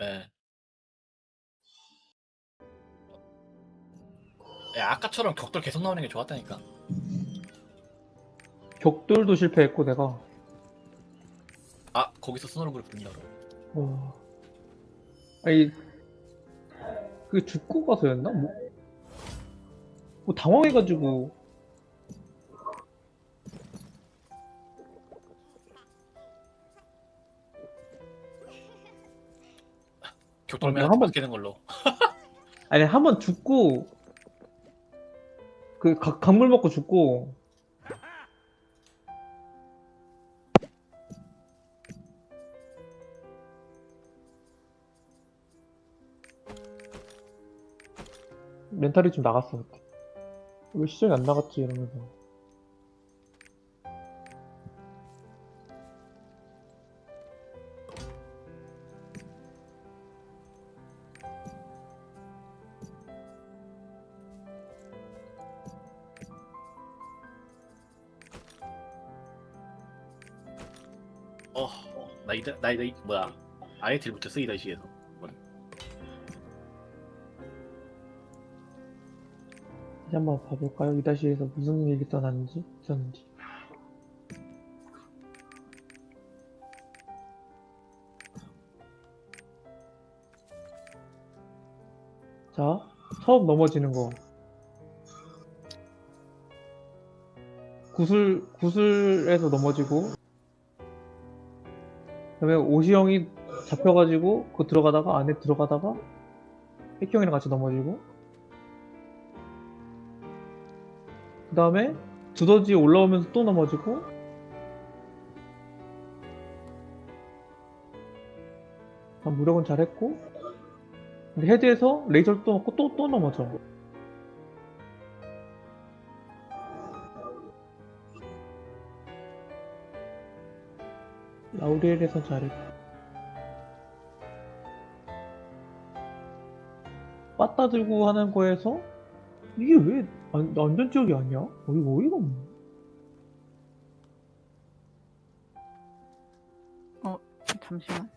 예. 야, 아까처럼 격돌 계속 나오는 게 좋았다니까. 격돌도 실패했고 내가 아, 거기서 스노우볼 부른다고. 어... 아니 그 죽고 가서였나? 뭐, 뭐 당황해가지고 돌면 아, 한번 깨는 걸로. 아니 한 번 죽고 그 각- 강물 먹고 죽고. 멘탈이 좀 나갔어 그때. 왜 시전이 안 나갔지 이러면서 나 이다, 나 이다, 뭐야. 아예 딜 못했어, 이다 시에서. 다시 한번 봐볼까요? 이 다시에서 무슨 일이 떠났는지 있었는지 자 처음 넘어지는 거 구슬 구슬에서 넘어지고 그다음에 오시영이 잡혀가지고 그 들어가다가 안에 들어가다가 핵형이랑 같이 넘어지고 그 다음에 두더지 올라오면서 또 넘어지고 난 무력은 잘했고 근데 헤드에서 레이저를 또 넣고 또, 또 넘어져 라우리엘에서 잘했고 빠따 들고 하는 거에서 이게 왜 안, 안전지역이 아니야? 어, 이거 어이가 없네. 잠시만.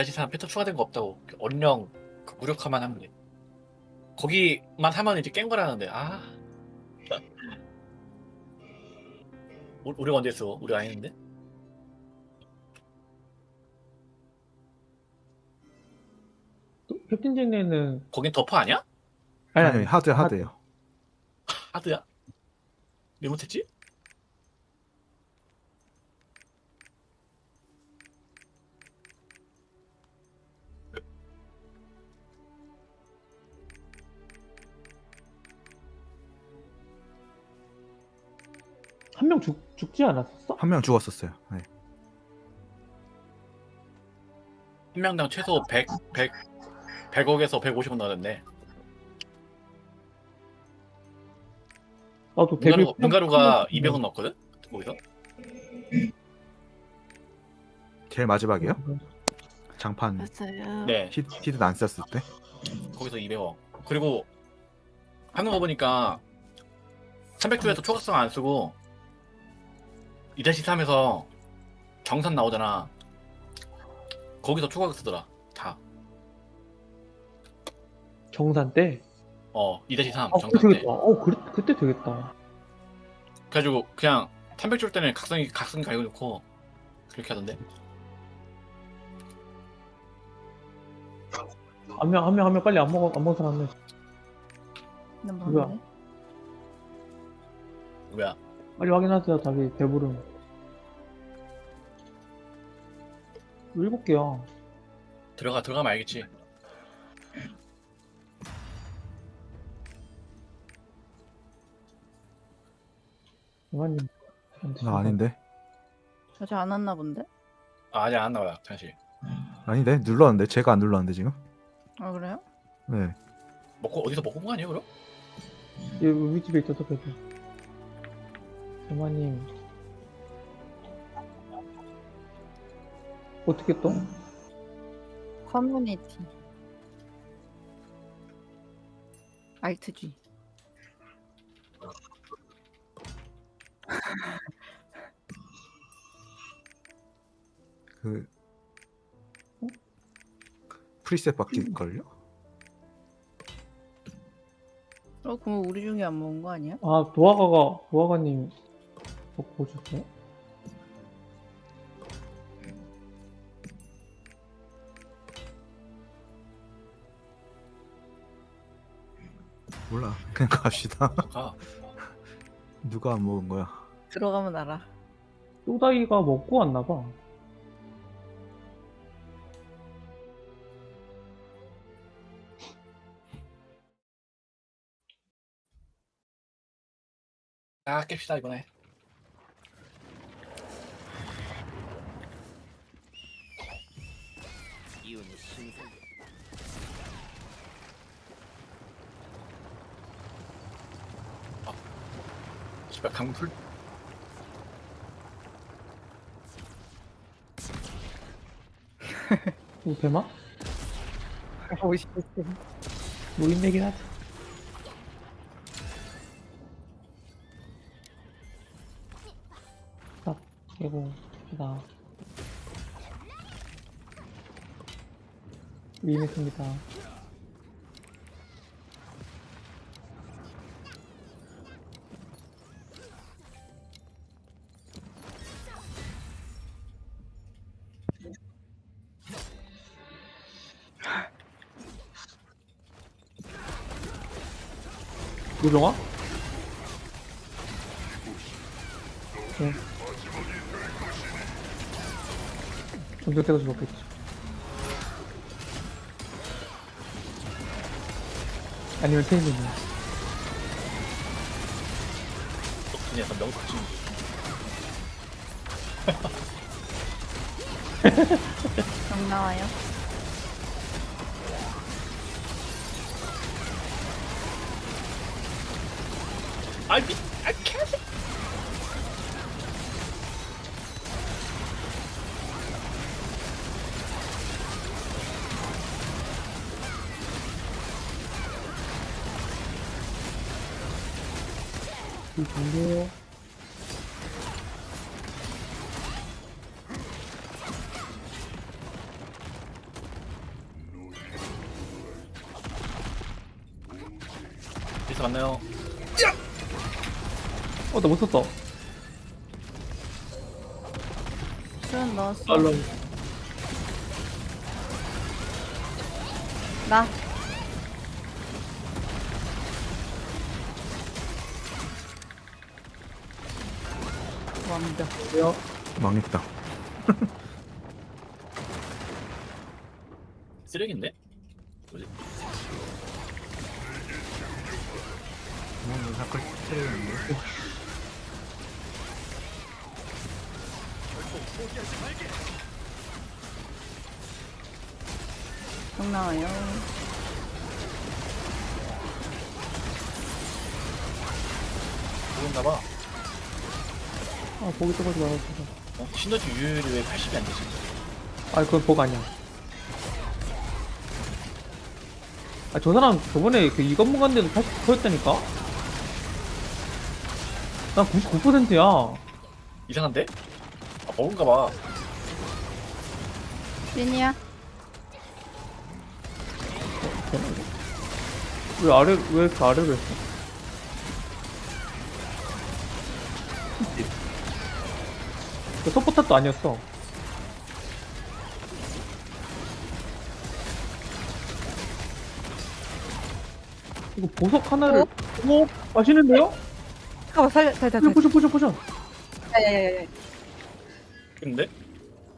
어? 이다시 사람 패턴 추가된 거 없다고. 언령, 그 무력화만 하면 돼. 거기만 하면 이제 깬 거라는데, 아. 우- 우리가 언제 했어? 우리 안 했는데? 캡틴 잭네는 거긴 더퍼 아니야? 아니 아니, 아니 하드 하드요. 하드야? 왜 못했지? 한 명 죽지 않았었어? 한 명 죽었었어요. 네. 한 명당 최소 100, 100, 100억에서 150원 나왔네. 나도 데뷔 문가루, 문가루가 한 명- 200원 넣었거든? 거기서? 제일 마지막이요? 장판 됐어요. 네. 히, 히든 안 썼을 때. 거기서 200원. 그리고 하는 거 보니까 300조에서 초각성 안 쓰고 2-3에서 경산 나오잖아. 거기서 초각 쓰더라. 다. 정산 때. 어, 2-3아 정산 그때 때. 되겠다. 어 그, 그때 되겠다. 그래가지고 그냥 300줄 때는 각성이 각성 가격 놓고 그렇게 하던데. 한 명 한 명 한 명 빨리 안 먹어 안 먹은 사람 한 명. 난? 뭔데? 뭐야? 빨리 확인하세요. 자기 배부름. 일곱 개야. 들어가 들어가면 알겠지. 이만님. 나 아닌데. 아직 안 왔나 본데? 아, 아직 안 나와요. 잠시. 아닌데 눌렀는데 제가 안 눌렀는데 지금. 아 그래요? 네. 먹고 어디서 먹고 온 거 아니에요, 그럼? 얘 우리 집에 있어서 배부. 이만님. 어떻게 또? 커뮤니티. 알트 G. 그 프리셋 바뀔걸요? 어, 그럼 우리 중에 안 먹은 거 아니야? 아 도화가가 도화가님 먹고 오셨어요? 몰라 그냥 갑시다 아, 누가 안 먹은 거야 들어가면 알아. 또다이가 먹고 왔나 봐. 아 깹시다 이번에. 아, 씨발 강풀. 이거 대마? 오십오 노인네긴 하지. 딱 깨고 나 위임했습니다. 요정아? 네. 점점 때가 죽었겠지. 아니면 테이밍이. 독진에서 명석진. 정 나와요. 아이 미, 아 캐. 이 정도. 여기서 만나요. 어, 나못 썼다. 수연 넣었어. 얼른. 나. 완벽. 왜요? 망했다 쓰레기인데? 정 나와요. 모른가 봐. 아, 보기 떠가지고 말았어. 어? 시너지 유율이 왜 80이 안 되지? 아, 그건 복 아니야. 아, 저 사람 저번에 그 이건무 간데도 89%였다니까? 난 99%야. 이상한데? 아 먹은가 봐. 찐이야. 왜 아래, 왜 이렇게 아래로 했어? 그 서포탑도 아니었어. 이거 보석 하나를, 오, 맛있는데요? 잠깐만 살려. 포션, 잘. 포션, 포션, 포션. 야야야야. 근데?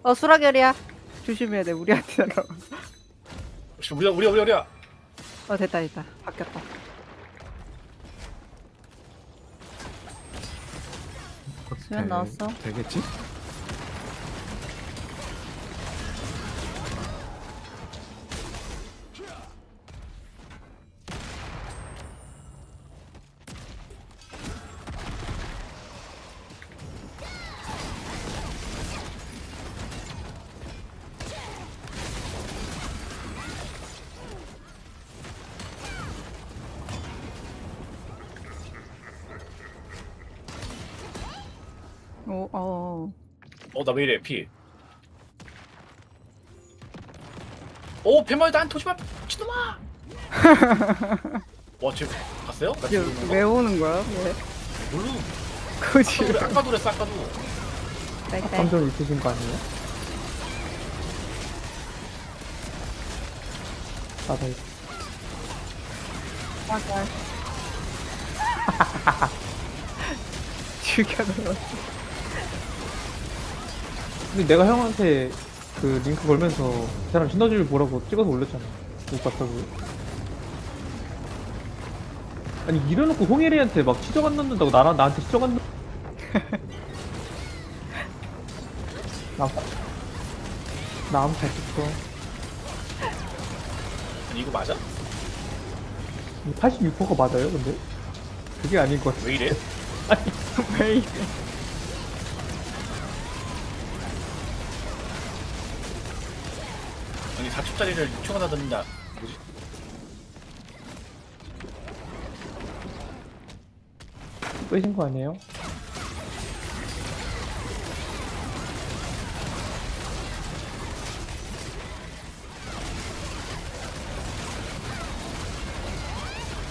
어 수라결이야. 조심해야 돼. 우리한테 날아. 혹시 우리야 우리야 우리야 우리야. 어 됐다 됐다. 바뀌었다. 수연 나왔어. 되겠지? 오, 어. 어 나 왜 이래 피. 오 배멀다 안 토지마 미친놈아. 와 쟤 봤어요? 나 지금 왜 오는 거야? 왜? 모르. 그지? 아까도 아까도 그랬어 아까도. 딸딸. 감정 있으신 거 아니에요? 아, 네. 맞아. 죽여넣어. 근데 내가 형한테 그 링크 걸면서 그 사람 신너줄 보라고 찍어서 올렸잖아. 못 봤다고. 아니 이래놓고 홍예리한테 막 치적 안 넣는다고 나랑 나한테 치적 안 넣. 나 나am 잘 찍어. 아니 이거 맞아? 86%가 맞아요, 근데? 그게 아닌 것 같아. 왜 이래? 왜 이래? 아니 4초짜리를 6초가 다 듣는다. 뭐지? 빼신 거 아니에요?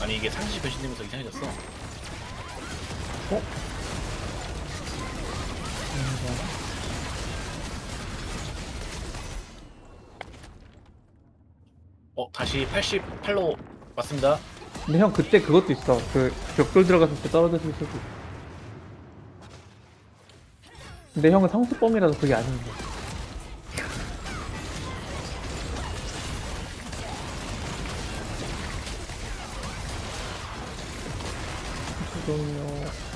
아니 이게 상시 변신되면서 이상해졌어. 어 다시 88로 왔습니다. 근데 형 그때 그것도 있어. 그 벽돌 들어갔을 때 때도. 있어. 근데 형은 상수범이라서 그게 아닌 거야. 잠깐만요.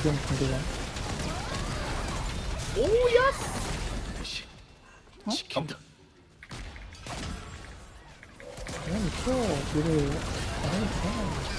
의견 분대야. 오야. 씨. 어? 시킨다. 그냥 있어. 미래. 안 있어.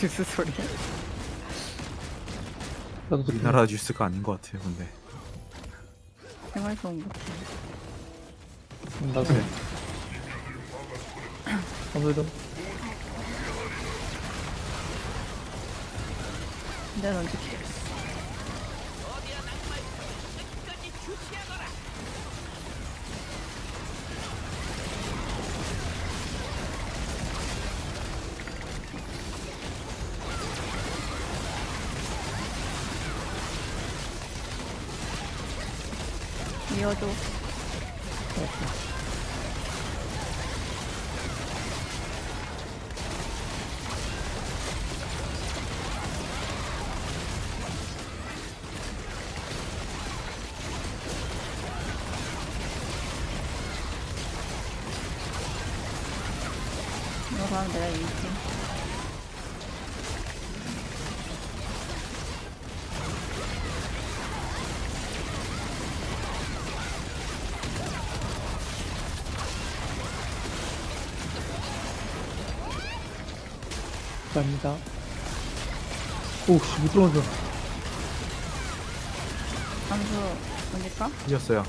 뉴스 소리야. 나도 우리나라 뉴스가 아닌 것 같아요. 근데 생활에서 온 거. 음, 나도. 네. 아무래도 근데 넌 지키. 이어줘. 감사합니다. 오씨 못 들어간다. 함수 보니까 이겼어요.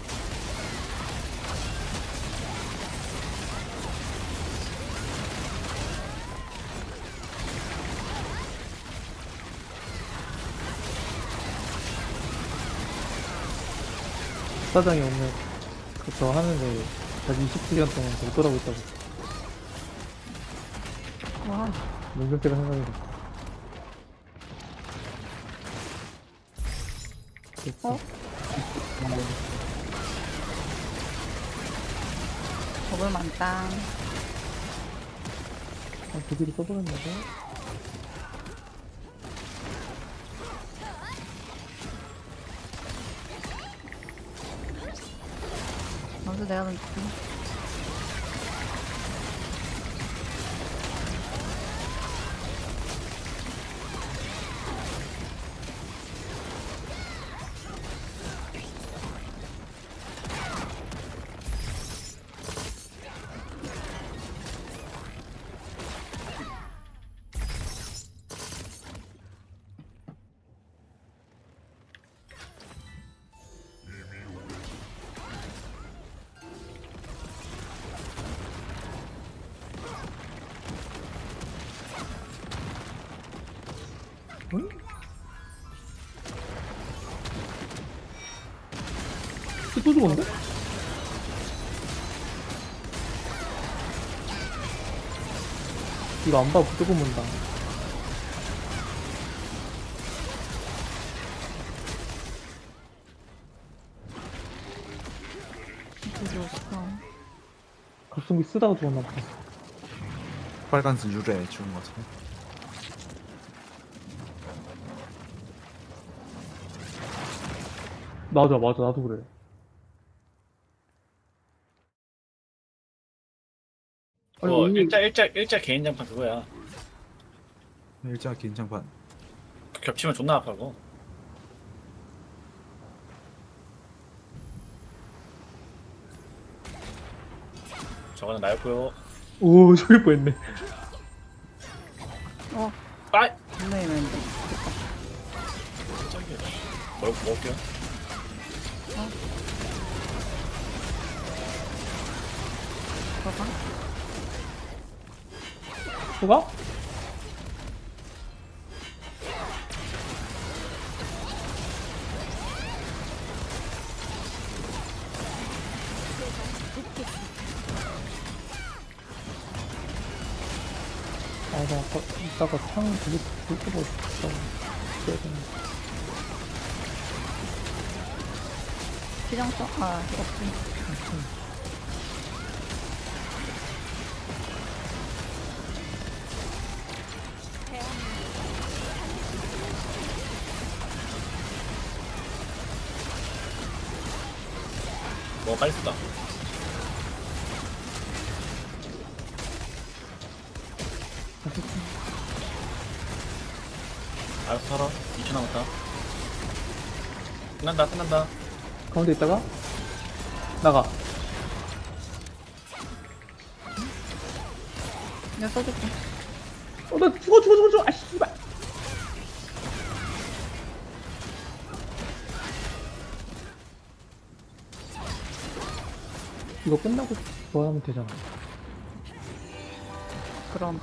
사장이 오늘 그저 하는데 자기 27시간 동안 못 돌아오고 있다고. 문전 때가 생각이 나. 됐어. 어? 겁을 많다. 아, 그 뒤로 써버렸나 봐. 내가 는 또 죽었는데? 이거 안 봐, 무조건 없어. 갑자기 쓰다가 죽었나 보다. 빨간색 유래 죽은 것 같은데. 맞아, 맞아, 나도 그래. 아니, 그거 오늘- 일자 일자 일자 개인 장판 그거야. 일자 긴 장판. 겹치면 존나 아파고. 저거는 나였고요. 오, 저기 뻔했네. 어, 아, 분명히 저기 뭘 먹을게요. 들어 가. 뭐가? 아, 나 아까, 이따가 창 되게 불끄고 싶다. 그래야 되나. 기장 써? 아, 없지. 뭐 빨리 쓰다. 알았어 살아. 2초 남았다. 끝난다 끝난다. 가운데 있다가, 나가. 내가 써줄게. 어, 나 죽어, 죽어, 죽어, 죽어! 아, 씨발! 이거 끝나고 뭐 하면 되잖아. 그럼.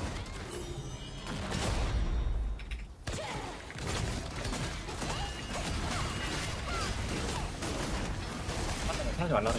하지 말라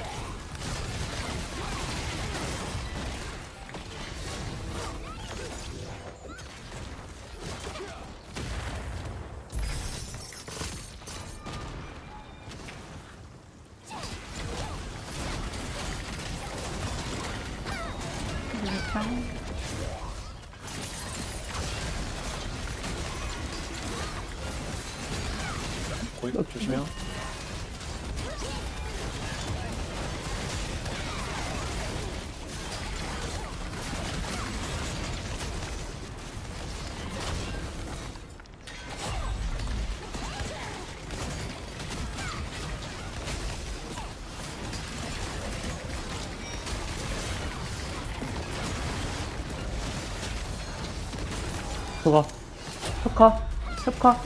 들어가. 협카. 협카.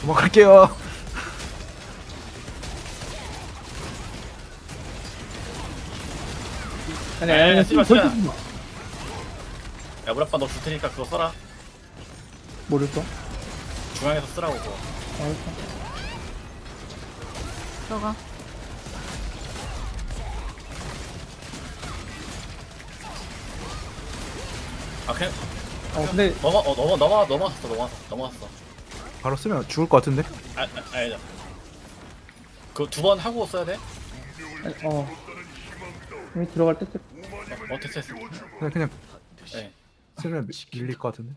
도망갈게요. 아니, 아니, 아니, 마. 쓰지 마. 야 우라빠 너 줄 테니까 그거 써라. 뭐를 써? 중앙에서 쓰라고 그거. 알았어. 들어가. 아 그냥 어, 근데, 넘어 어 넘어 넘어 넘어갔어 넘어갔어 넘어갔어. 바로 쓰면 죽을 것 같은데. 아, 아 아니다. 그두 번 하고 써야 돼? 아니, 어. 이미 들어갈 때, 쓸- 어 됐어 됐어. 그냥 그냥 네. 쓰면 밀릴 것 같은데.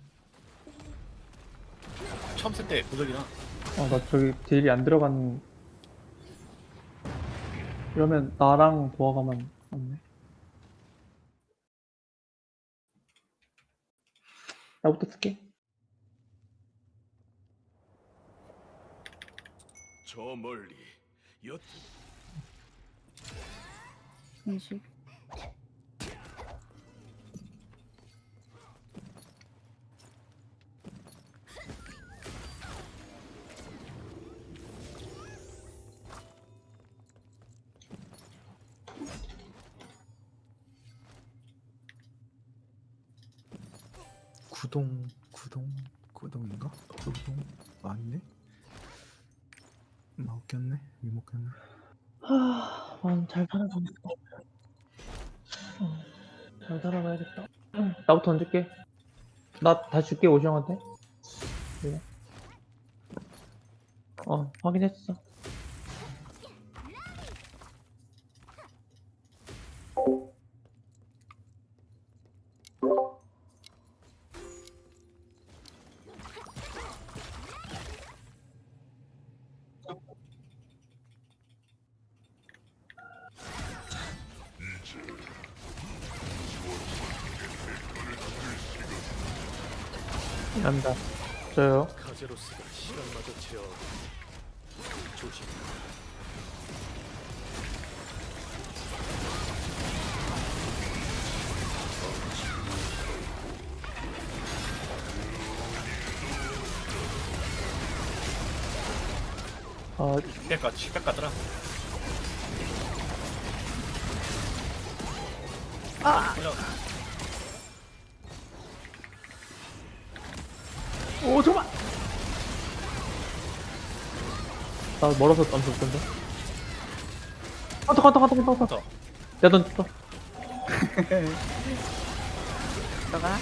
처음 쓸때 고적이라. 아, 나 저기 딜이 안 들어간. 이러면 나랑 도화가만 없네. 나부터 쓸게. 저 멀리 여튼 20 던질게. 나 다시 줄게, 오시형한테. 그래. 어, 확인했어. 간다. 저요. 카제로스가 시간마저 채워 조심 아, 10배가 10배 가더라. 아! 오, 잠깐만! 나 멀어서 던질 건데. 간다, 간다, 간다, 간다. 내가 던졌어. 너가